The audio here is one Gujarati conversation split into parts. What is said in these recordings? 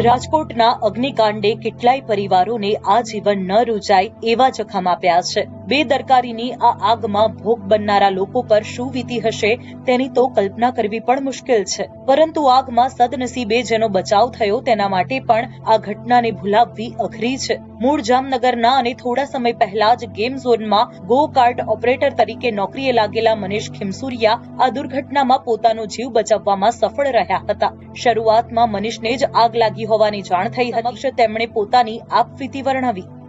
રાજકોટના અગ્નિકાંડે કેટલાય પરિવારોને આજીવન ન રૂજાય એવા જખમ આપ્યા છે. બેદરકારીની આ આગમાં ભોગ બનનારા લોકો પર શું વીતી હશે તેની તો કલ્પના કરવી પણ મુશ્કેલ છે. પરંતુ આગમાં સદનસીબે જેનો બચાવ થયો તેના માટે પણ આ ઘટનાને ભૂલાવવી અઘરી છે. મૂળ જામનગરના અને થોડા સમય પહેલા જ ગેમ ઝોનમાં ગો કાર્ટ ઓપરેટર તરીકે નોકરીએ લાગેલા મનીષ ખીમસુરિયા આ દુર્ઘટનામાં પોતાનો જીવ બચાવવામાં સફળ રહ્યા હતા. શરૂઆતમાં મનીષને જ આગ લાગી હોવાની જાણ થઈ હતી. તેમણે પોતાની આપવીતી વર્ણવી.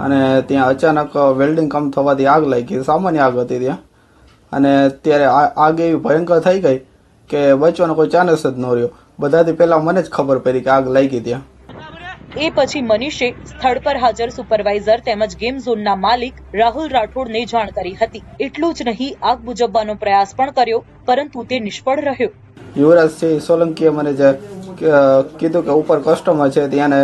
અને ત્યાં અચાનક વેલ્ડિંગ કામ થવાથી આગ લાગી. સામાન્ય આગ હતી ત્યાં. અને ત્યારે આગ એવી ભયંકર થઈ ગઈ કે બચવાનો કોઈ ચાન્સ જ ન રહ્યો. બધાથી પહેલા મને જ ખબર પડી કે આગ લાગી ત્યાં. એ પછી મનીષે સ્થળ પર હાજર સુપરવાઇઝર તેમજ ગેમ ઝોનના માલિક રાહુલ રાઠોડને જાણ કરી હતી. એટલું જ નહીં આગ બુજવવાનો પ્રયાસ પણ કર્યો પરંતુ તે નિષ્ફળ રહ્યો. યુવરાજસિંહ સોલંકીએ મને જે કીધું કે ઉપર કસ્ટમર છે ત્યાંને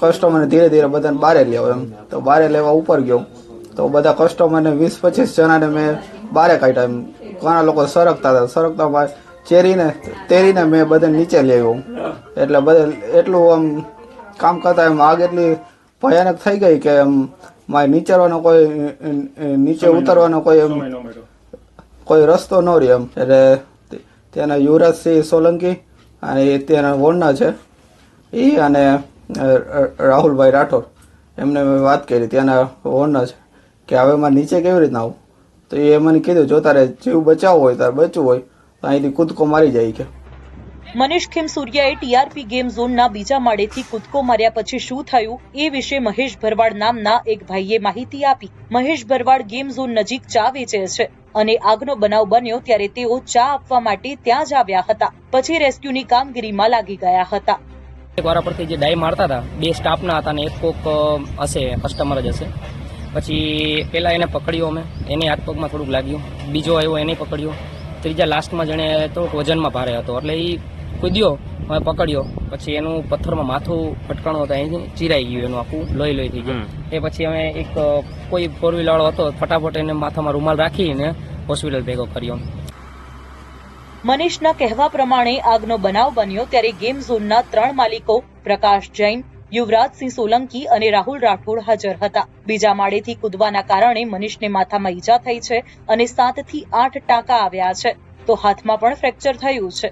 કસ્ટમરને ધીરે ધીરે બધાને બારે લેવો એમ. તો બારે લેવા ઉપર ગયો. તો બધા કસ્ટમરને વીસ પચીસ જણાને મેં બારે કાઢ્યા એમ. ઘણા લોકો સરકતા હતા. સરકતા ચેરીને તેરીને મેં બધાને નીચે લેવો એટલે બધે એટલું આમ કામ કરતા એમ આગ એટલી ભયાનક થઈ ગઈ કે એમ મારે નીચરવાનો કોઈ નીચે ઉતરવાનો કોઈ એમ કોઈ રસ્તો ન રહ્યો એમ. એટલે ત્યાંના યુવરાજસિંહ સોલંકી અને એ ત્યાંના વોર્ડના છે. એ અને રાહુલભાઈ રાઠોડ, એમને મેં વાત કરી, ત્યાંના ઓનર કે હવે મારે નીચે કેવી રીતના આવું? તો એ મને કીધું, જો તારે જીવ બચાવવો હોય, તારે બચવું હોય, તો અહીંથી કૂદકો મારી જાય કે. મનીષ ખીમસુરિયાએ ટીઆરપી ગેમ ઝોનના બીજા માળેથી કૂદકો માર્યા પછી શું થયું એ વિશે મહેશ ભરવાડ નામના એક ભાઈએ માહિતી આપી. મહેશ ભરવાડ ગેમ ઝોન નજીક ચા વેચે છે અને આગનો બનાવ બન્યો ત્યારે તેઓ ચા આપવા માટે ત્યાં જ આવ્યા હતા. પછી રેસ્ક્યુની કામગીરીમાં લાગી ગયા હતા. વારા પરથી જે ડાય મારતા હતા બે સ્ટાફના હતા ને એક કોક હશે કસ્ટમર જ હશે. પછી પહેલાં એને પકડ્યો અમે એને હાથ પગમાં થોડુંક લાગ્યું. બીજો આવ્યો એને પકડ્યો. ત્રીજા લાસ્ટમાં જેણે થોડુંક વજનમાં ભારે હતો એટલે એ કૂદ્યો અમે પકડ્યો. પછી એનું પથ્થરમાં માથું ફટકાણું હતું અહીંથી ચીરાઈ ગયું એનું આખું લોહી લોહી થઈ ગયું. એ પછી અમે એક કોઈ ફોર વ્હીલરવાળો હતો ફટાફટ એને માથામાં રૂમાલ રાખીને હોસ્પિટલ ભેગો કર્યો. મનીષના કહેવા પ્રમાણે આગનો બનાવ બન્યો ત્યારે ગેમ ઝોનના ત્રણ માલિકો પ્રકાશ જૈન યુવરાજસિંહ સોલંકી અને રાહુલ રાઠોડ હાજર હતા. બીજા માળેથી કૂદવાના કારણે મનીષને માથામાં ઈજા થઈ છે અને સાતથી આઠ ટાંકા આવ્યા છે. તો હાથમાં પણ ફ્રેક્ચર થયું છે.